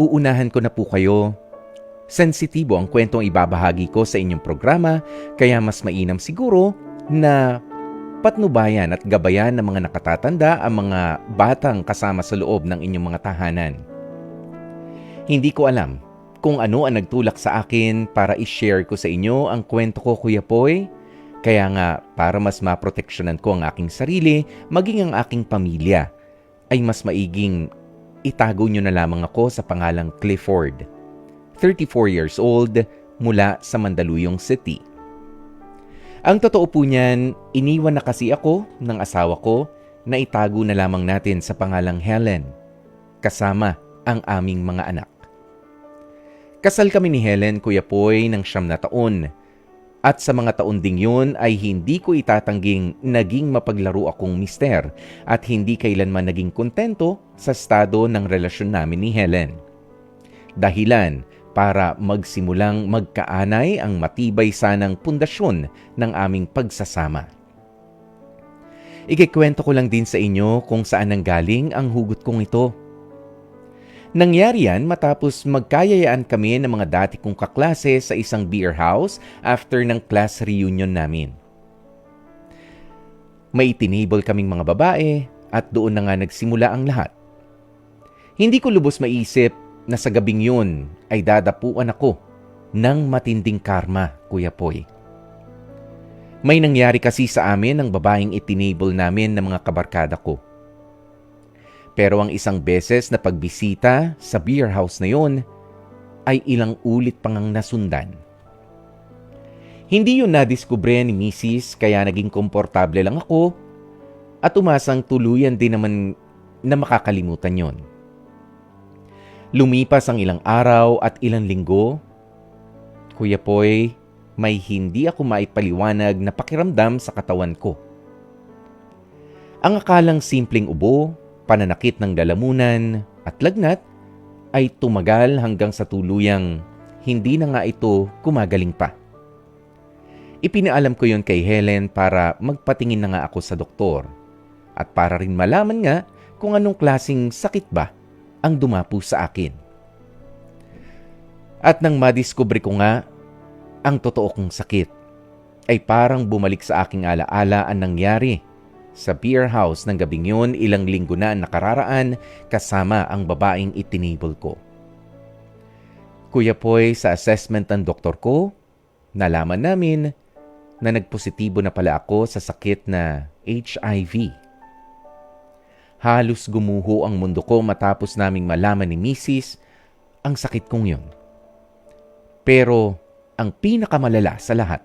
uunahan ko na po kayo. Sensitibo ang kwentong ibabahagi ko sa inyong programa, kaya mas mainam siguro na patnubayan at gabayan ng mga nakatatanda ang mga batang kasama sa loob ng inyong mga tahanan. Hindi ko alam kung ano ang nagtulak sa akin para i-share ko sa inyo ang kwento ko, Kuya Poy. Kaya nga, para mas maproteksyonan ko ang aking sarili, maging ang aking pamilya, ay mas maiging itago nyo na lamang ako sa pangalang Clifford. 34 years old, mula sa Mandaluyong City. Ang totoo po niyan, iniwan na kasi ako ng asawa ko na itago na lamang natin sa pangalang Helen, kasama ang aming mga anak. Kasal kami ni Helen, Kuya Poy, ng siyam na taon. At sa mga taon ding yun ay hindi ko itatangging naging mapaglaro akong mister at hindi kailanman naging kontento sa estado ng relasyon namin ni Helen. Dahilan para magsimulang magkaanay ang matibay sanang pundasyon ng aming pagsasama. Ikikwento ko lang din sa inyo kung saan nanggaling ang hugot kong ito. Nangyari yan matapos magkayayaan kami ng mga dati kong kaklase sa isang beer house after ng class reunion namin. May tinable kaming mga babae at doon na nga nagsimula ang lahat. Hindi ko lubos maisip na sa gabing yun ay dadapuan ako ng matinding karma, Kuya Poy. May nangyari kasi sa amin ng babaeng itinable namin ng mga kabarkada ko. Pero ang isang beses na pagbisita sa beer house na yon ay ilang ulit pang ang nasundan. Hindi yun nadiskubre ni Mrs. kaya naging komportable lang ako at umasang tuluyan din naman na makakalimutan yon. Lumipas ang ilang araw at ilang linggo. Kuya Poy, may hindi ako maipaliwanag na pakiramdam sa katawan ko. Ang akalang simpleng ubo, pananakit ng lalamunan at lagnat ay tumagal hanggang sa tuluyang hindi na nga ito kumagaling pa. Ipinaalam ko yon kay Helen para magpatingin na nga ako sa doktor at para rin malaman nga kung anong klasing sakit ba ang dumapo sa akin. At nang madiskubre ko nga ang totoo kong sakit, ay parang bumalik sa aking alaala ang nangyari sa beer house ng gabing yun, ilang linggo na nakararaan kasama ang babaeng itinable ko. Kuya Poy, sa assessment ng doktor ko, nalaman namin na nagpositibo na pala ako sa sakit na HIV. Halos gumuho ang mundo ko matapos naming malaman ni Mrs. ang sakit kong yun. Pero ang pinakamalala sa lahat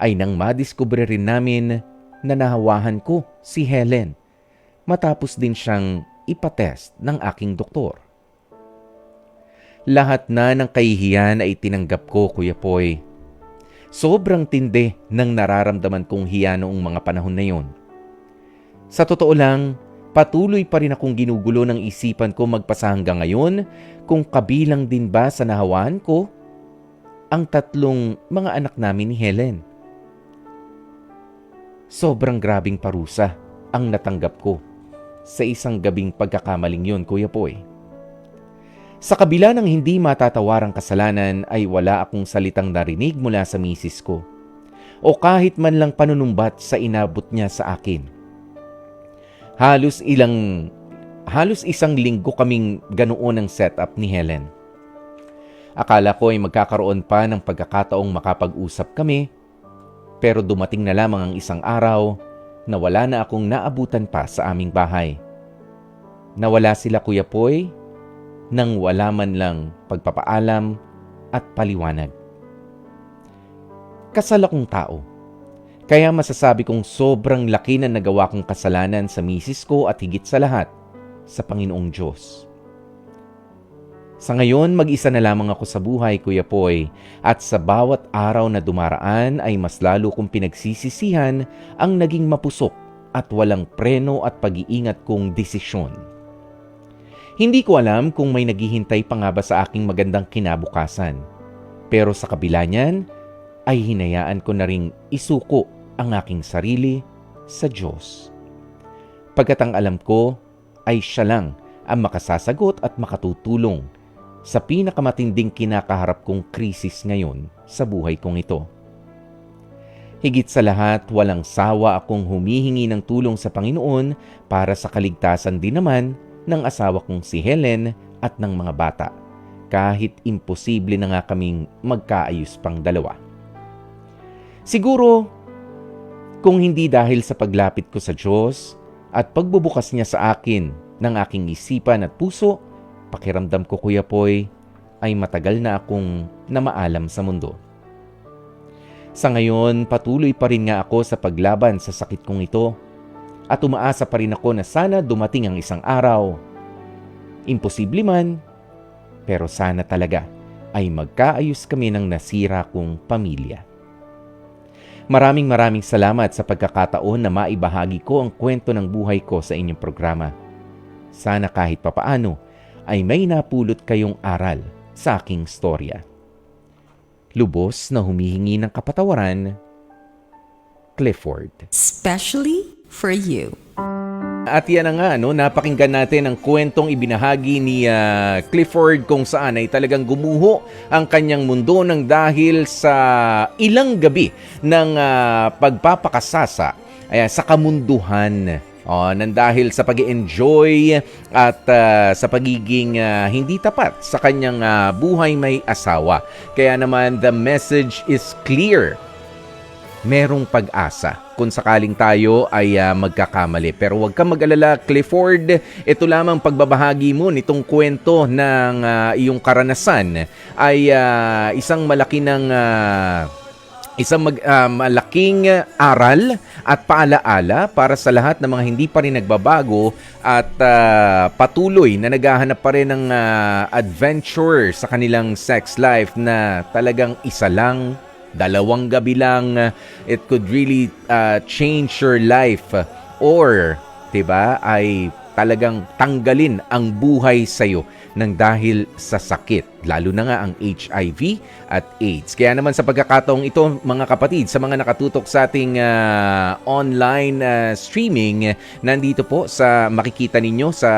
ay nang madiskubre rin namin na nahawahan ko si Helen matapos din siyang ipatest ng aking doktor. Lahat na ng kahihiyan ay tinanggap ko, Kuya Poy. Sobrang tindi ng nararamdaman kong hiya noong mga panahon na yon. Sa totoo lang, patuloy pa rin akong ginugulo ng isipan ko magpasa hanggang ngayon kung kabilang din ba sa nahawaan ko ang tatlong mga anak namin ni Helen. Sobrang grabing parusa ang natanggap ko sa isang gabing pagkakamaling yun, Kuya Poy. Sa kabila ng hindi matatawarang kasalanan ay wala akong salitang narinig mula sa misis ko o kahit man lang panunumbat sa inabot niya sa akin. Halos ilang halos isang linggo kaming ganoon ang setup ni Helen. Akala ko ay magkakaroon pa ng pagkakataong makapag-usap kami pero dumating na lamang ang isang araw na wala na akong naabutan pa sa aming bahay. Nawala sila Kuya Poy nang wala man lang pagpapaalam at paliwanag. Kasal akong tao. Kaya masasabi kong sobrang laki na nagawa kong kasalanan sa misis ko at higit sa lahat sa Panginoong Diyos. Sa ngayon, mag-isa na lamang ako sa buhay, Kuya Poy, at sa bawat araw na dumaraan ay mas lalo kong pinagsisisihan ang naging mapusok at walang preno at pag-iingat kong desisyon. Hindi ko alam kung may naghihintay pa nga ba sa aking magandang kinabukasan. Pero sa kabila niyan, ay hinayaan ko na ring isuko ang aking sarili sa Diyos. Pagkat ang alam ko ay siya lang ang makasasagot at makatutulong sa pinakamatinding kinakaharap kong krisis ngayon sa buhay kong ito. Higit sa lahat, walang sawa akong humihingi ng tulong sa Panginoon para sa kaligtasan din naman ng asawa kong si Helen at ng mga bata, kahit imposible na nga kaming magkaayos pang dalawa. Siguro, kung hindi dahil sa paglapit ko sa Diyos at pagbubukas niya sa akin ng aking isipan at puso, pakiramdam ko Kuya Poy ay matagal na akong namaalam sa mundo. Sa ngayon, patuloy pa rin nga ako sa paglaban sa sakit kong ito at umaasa pa rin ako na sana dumating ang isang araw. Imposible man, pero sana talaga ay magkaayos kami ng nasira kong pamilya. Maraming maraming salamat sa pagkakataon na maibahagi ko ang kwento ng buhay ko sa inyong programa. Sana kahit papaano ay may napulot kayong aral sa aking storya lubos na humihingi ng kapatawaran, Clifford. Especially for you. At yan na nga, no, napakinggan natin ang kwentong ibinahagi ni ah, Clifford kung saan ay talagang gumuho ang kanyang mundo ng dahil sa ilang gabi ng ah, pagpapakasasa ayan, sa kamunduhan. Oh, nang dahil sa pag enjoy at ah, sa pagiging ah, hindi tapat sa kanyang ah, buhay may asawa. Kaya naman the message is clear merong pag-asa kung sakaling tayo ay ah, magkakamali. Pero huwag kang mag-alala, Clifford. Ito lamang pagbabahagi mo nitong kwento ng ah, iyong karanasan ay ah, isang malaki ng ah, isang mag, ah, malaking aral at paalaala para sa lahat ng mga hindi pa rin nagbabago at ah, patuloy na naghahanap pa rin ng ah, adventure sa kanilang sex life na talagang isa lang dalawang gabi lang, uh, it could really uh, change your life. Or, 'di ba, ay talagang tanggalin ang buhay sa iyo ng dahil sa sakit, lalo na nga ang HIV at AIDS. Kaya naman sa pagkakataong ito, mga kapatid, sa mga nakatutok sa ating uh, online uh, streaming, nandito po sa makikita ninyo sa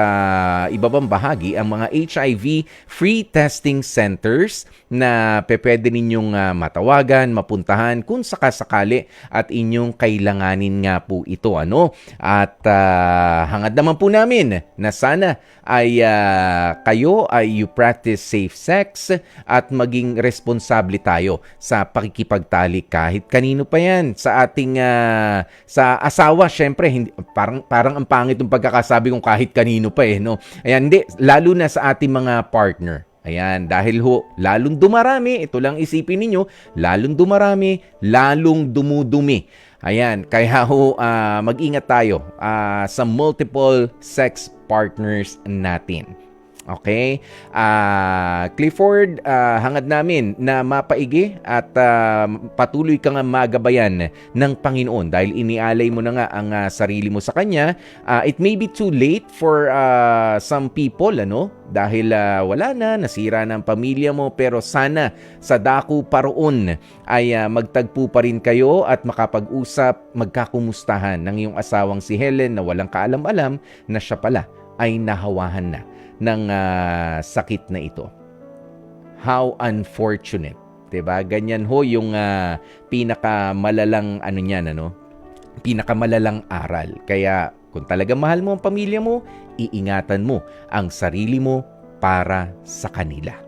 ibabang bahagi ang mga HIV free testing centers na pwede ninyong uh, matawagan, mapuntahan kung sakasakali at inyong kailanganin nga po ito. Ano? At uh, hangad naman po namin na sana ay uh, kayo ay you practice safe sex at maging responsable tayo sa pakikipagtali kahit kanino pa yan sa ating uh, sa asawa syempre hindi parang parang ang pangit ng pagkakasabi kung kahit kanino pa eh no ayan hindi lalo na sa ating mga partner Ayan, dahil ho, lalong dumarami, ito lang isipin ninyo, lalong dumarami, lalong dumudumi. Ayan, kaya ho, uh, mag-ingat tayo uh, sa multiple sex partners natin. Okay? Uh, Clifford, uh, hangad namin na mapaigi at uh, patuloy ka nga magabayan ng Panginoon dahil inialay mo na nga ang uh, sarili mo sa Kanya. Uh, it may be too late for uh, some people, ano? Dahil uh, wala na, nasira na ang pamilya mo, pero sana sa dako paroon ay uh, magtagpo pa rin kayo at makapag-usap, magkakumustahan ng iyong asawang si Helen na walang kaalam-alam na siya pala ay nahawahan na ng uh, sakit na ito. How unfortunate. 'Di ba? Ganyan ho yung uh, pinakamalalang ano niyan ano? Pinakamalalang aral. Kaya kung talaga mahal mo ang pamilya mo, iingatan mo ang sarili mo para sa kanila.